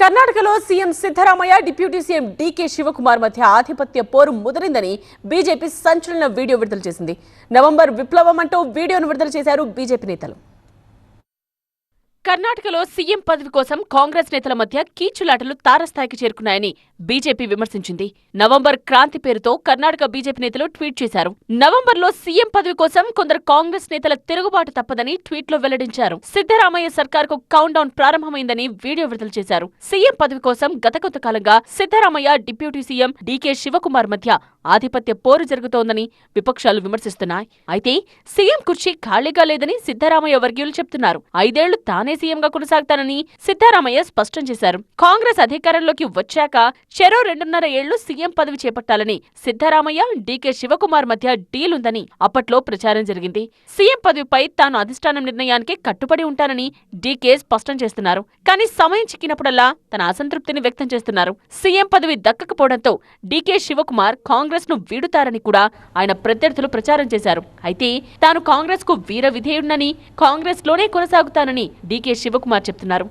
కర్ణాటకలో CM Siddaramaiah deputy CM DK Shivakumar మధ్య ఆధిపత్య పోరు ముదిరిందని బీజేపీ సంచలన వీడియో విడుదల చేసింది. నవంబర్ విప్లవం అంటూ వీడియోను విడుదల చేశారు బీజేపీ నేతలు. కర్ణాటకలో సీఎం పదవి కోసం కాంగ్రెస్ నేతల మధ్య కీచులాటలు తారస్థాయికి చేరుకున్నాయని బీజేపీ విమర్శించింది. నవంబర్ క్రాంతి పేరుతో కర్ణాటక బీజేపీ నేతలు ట్వీట్ చేశారు. నవంబర్లో సీఎం పదవి కోసం కొందరు కాంగ్రెస్ నేతల తిరుగుబాటు తప్పదని ట్వీట్లో వెల్లడించారు. సిద్ధరామయ్య సర్కార్కు కౌంట్ డౌన్ ప్రారంభమైందని వీడియో విడుదల చేశారు. సీఎం పదవి కోసం గత కొంతకాలంగా Siddaramaiah deputy CM DK Shivakumar మధ్య ఆధిపత్య పోరు జరుగుతోందని విపక్షాలు విమర్శిస్తున్నాయి. అయితే సీఎం కుర్చీ ఖాళీగా లేదని సిద్ధరామయ్య వర్గీయులు చెప్తున్నారు. ఐదేళ్ళు తానే సీఎంగా కొనసాగుతానని సిద్ధరామయ్య స్పష్టం చేశారు. కాంగ్రెస్ అధికారంలోకి వచ్చాక చెరో రెండున్నర ఏళ్ళు సీఎం పదవి చేపట్టాలని సిద్ధరామయ్య డీకే శివకుమార్ మధ్య డీల్ ఉందని అప్పట్లో ప్రచారం జరిగింది. సీఎం పదవిపై తాను అధిష్టానం నిర్ణయానికి కట్టుబడి ఉంటానని డీకే స్పష్టం చేస్తున్నారు. కానీ సమయం చిక్కినప్పుడల్లా తన అసంతృప్తిని వ్యక్తం చేస్తున్నారు. సీఎం పదవి దక్కకపోవడంతో డీకే శివకుమార్ కాంగ్రెస్ కాంగ్రెస్ను వీడుతారని కూడా ఆయన ప్రత్యర్థులు ప్రచారం చేశారు. అయితే తాను కాంగ్రెస్కు వీర విధేయుడినని కాంగ్రెస్లోనే కొనసాగుతానని డీకే శివకుమార్ చెప్తున్నారు.